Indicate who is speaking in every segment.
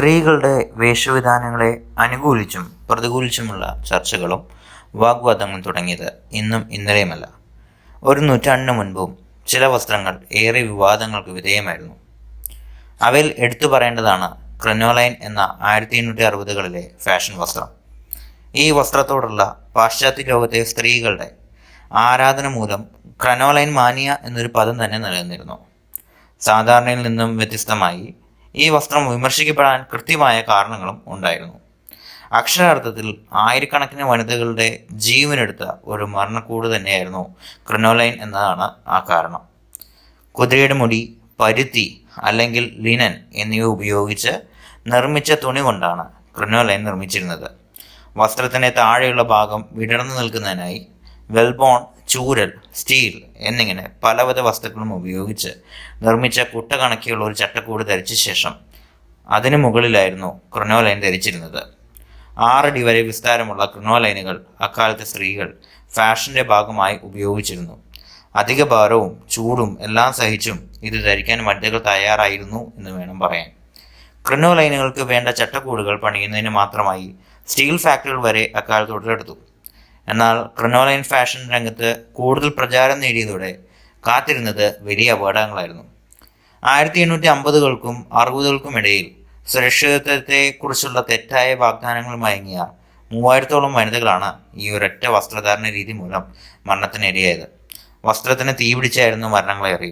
Speaker 1: സ്ത്രീകളുടെ വേഷവിധാനങ്ങളെ അനുകൂലിച്ചും പ്രതികൂലിച്ചുമുള്ള ചർച്ചകളും വാഗ്വാദങ്ങളും തുടങ്ങിയത് ഇന്നും ഇന്നലെയുമല്ല. ഒരു നൂറ്റാണ്ടിന് മുൻപും ചില വസ്ത്രങ്ങൾ ഏറെ വിവാദങ്ങൾക്ക് വിധേയമായിരുന്നു. അവയിൽ എടുത്തു പറയേണ്ടതാണ് ക്രനോലൈൻ എന്ന ആയിരത്തി എണ്ണൂറ്റി അറുപതുകളിലെ ഫാഷൻ വസ്ത്രം. ഈ വസ്ത്രത്തോടുള്ള പാശ്ചാത്യ ലോകത്തെ സ്ത്രീകളുടെ ആരാധന മൂലം ക്രനോലൈൻ മാനിയ എന്നൊരു പദം തന്നെ നിലനിന്നിരുന്നു. സാധാരണയിൽ നിന്നും വ്യത്യസ്തമായി ഈ വസ്ത്രം വിമർശിക്കപ്പെടാൻ കൃത്യമായ കാരണങ്ങളും ഉണ്ടായിരുന്നു. അക്ഷരാർത്ഥത്തിൽ ആയിരക്കണക്കിന് വനിതകളുടെ ജീവനെടുത്ത ഒരു മരണക്കൂട് തന്നെയായിരുന്നു ക്രിനോലൈൻ എന്നതാണ് ആ കാരണം. കുതിരയുടെ മുടി പരുത്തി അല്ലെങ്കിൽ ലിനൻ എന്നിവ ഉപയോഗിച്ച് നിർമ്മിച്ച തുണി കൊണ്ടാണ് ക്രിനോലൈൻ നിർമ്മിച്ചിരുന്നത്. വസ്ത്രത്തിന്റെ താഴെയുള്ള ഭാഗം വിടർന്നു നിൽക്കുന്നതിനായി വെൽബോൺ ചൂരൽ സ്റ്റീൽ എന്നിങ്ങനെ പലവിധ വസ്തുക്കളും ഉപയോഗിച്ച് നിർമ്മിച്ച കുട്ടകണക്കിയുള്ള ഒരു ചട്ടക്കൂട് ധരിച്ച ശേഷം അതിനു മുകളിലായിരുന്നു ക്രിനോലൈൻ ധരിച്ചിരുന്നത്. ആറടി വരെ വിസ്താരമുള്ള ക്രിനോലൈനുകൾ അക്കാലത്തെ സ്ത്രീകൾ ഫാഷന്റെ ഭാഗമായി ഉപയോഗിച്ചിരുന്നു. അധിക ഭാരവും ചൂടും എല്ലാം സഹിച്ചും ഇത് ധരിക്കാൻ വനിതകൾ തയ്യാറായിരുന്നു എന്ന് വേണം പറയാൻ. ക്രിനോലൈനുകൾക്ക് വേണ്ട ചട്ടക്കൂടുകൾ പണിയുന്നതിന് മാത്രമായി സ്റ്റീൽ ഫാക്ടറികൾ വരെ അക്കാലത്ത് ഉടലെടുത്തു. എന്നാൽ ക്രിനോലൈൻ ഫാഷൻ രംഗത്ത് കൂടുതൽ പ്രചാരം നേടിയതോടെ കാത്തിരുന്നത് വലിയ അപകടങ്ങളായിരുന്നു. ആയിരത്തി എണ്ണൂറ്റി അമ്പതുകൾക്കും അറുപതുകൾക്കും ഇടയിൽ സുരക്ഷിതത്വത്തെക്കുറിച്ചുള്ള തെറ്റായ വാഗ്ദാനങ്ങൾ മയങ്ങിയ മൂവായിരത്തോളം വനിതകളാണ് ഈ ഒരൊറ്റ വസ്ത്രധാരണ രീതി മൂലം മരണത്തിനിരയായത്. വസ്ത്രത്തിന് തീപിടിച്ചായിരുന്നു മരണങ്ങളേറി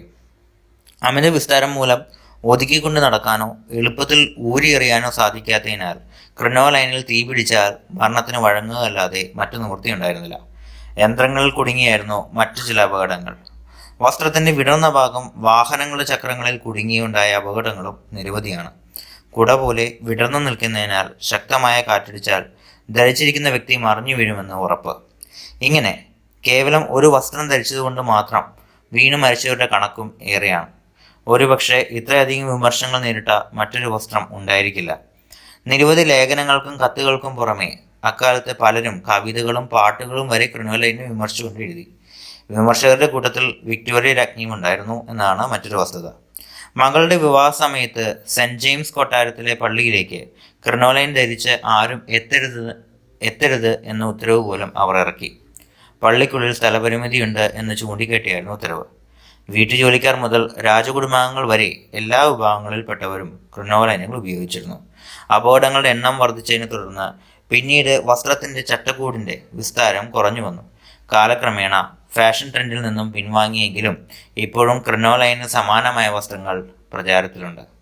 Speaker 1: അമിത വിസ്താരം മൂലം ഒതുക്കിക്കൊണ്ട് നടക്കാനോ എളുപ്പത്തിൽ ഊരിയെറിയാനോ സാധിക്കാത്തതിനാൽ ക്രിനോലൈനിൽ തീ പിടിച്ചാൽ മരണത്തിന് വഴങ്ങുകയല്ലാതെ മറ്റു നിവൃത്തിയുണ്ടായിരുന്നില്ല. യന്ത്രങ്ങളിൽ കുടുങ്ങിയായിരുന്നു മറ്റു ചില അപകടങ്ങൾ. വസ്ത്രത്തിന്റെ വിടർന്ന ഭാഗം വാഹനങ്ങളുടെ ചക്രങ്ങളിൽ കുടുങ്ങിയുണ്ടായ അപകടങ്ങളും നിരവധിയാണ്. കുട പോലെ വിടർന്നു നിൽക്കുന്നതിനാൽ ശക്തമായ കാറ്റടിച്ചാൽ ധരിച്ചിരിക്കുന്ന വ്യക്തി മറിഞ്ഞു വീഴുമെന്ന് ഉറപ്പ്. ഇങ്ങനെ കേവലം ഒരു വസ്ത്രം ധരിച്ചതുകൊണ്ട് മാത്രം വീണു മരിച്ചവരുടെ കണക്കും ഏറെയാണ്. ഒരുപക്ഷെ ഇത്രയധികം വിമർശനങ്ങൾ നേരിട്ട മറ്റൊരു വസ്ത്രം ഉണ്ടായിരിക്കില്ല. നിരവധി ലേഖനങ്ങൾക്കും കത്തുകൾക്കും പുറമേ അക്കാലത്ത് പലരും കവിതകളും പാട്ടുകളും വരെ ക്രിനോലൈനെ വിമർശിച്ചുകൊണ്ട് എഴുതി. വിമർശകരുടെ കൂട്ടത്തിൽ വിക്ടോറിയ രാജ്ഞിയും ഉണ്ടായിരുന്നു എന്നാണ് മറ്റൊരു വസ്തുത. മകളുടെ വിവാഹ സമയത്ത് സെന്റ് ജെയിംസ് കൊട്ടാരത്തിലെ പള്ളിയിലേക്ക് ക്രിനോലൈൻ ധരിച്ച് ആരും എത്തരുത് എത്തരുത് എന്ന ഉത്തരവ് പോലും അവർ ഇറക്കി. പള്ളിക്കുള്ളിൽ സ്ഥലപരിമിതിയുണ്ട് എന്ന് ചൂണ്ടിക്കാട്ടിയായിരുന്നു ഉത്തരവ്. വീട്ടുജോലിക്കാർ മുതൽ രാജകുടുംബാംഗങ്ങൾ വരെ എല്ലാ വിഭാഗങ്ങളിൽപ്പെട്ടവരും ക്രിനോലൈനുകൾ ഉപയോഗിച്ചിരുന്നു. അപകടങ്ങളുടെ എണ്ണം വർദ്ധിച്ചതിനെ തുടർന്ന് പിന്നീട് വസ്ത്രത്തിന്റെ ചട്ടക്കൂടിന്റെ വിസ്താരം കുറഞ്ഞു വന്നു. കാലക്രമേണ ഫാഷൻ ട്രെൻഡിൽ നിന്നും പിൻവാങ്ങിയെങ്കിലും ഇപ്പോഴും ക്രിനോലൈന് സമാനമായ വസ്ത്രങ്ങൾ പ്രചാരത്തിലുണ്ട്.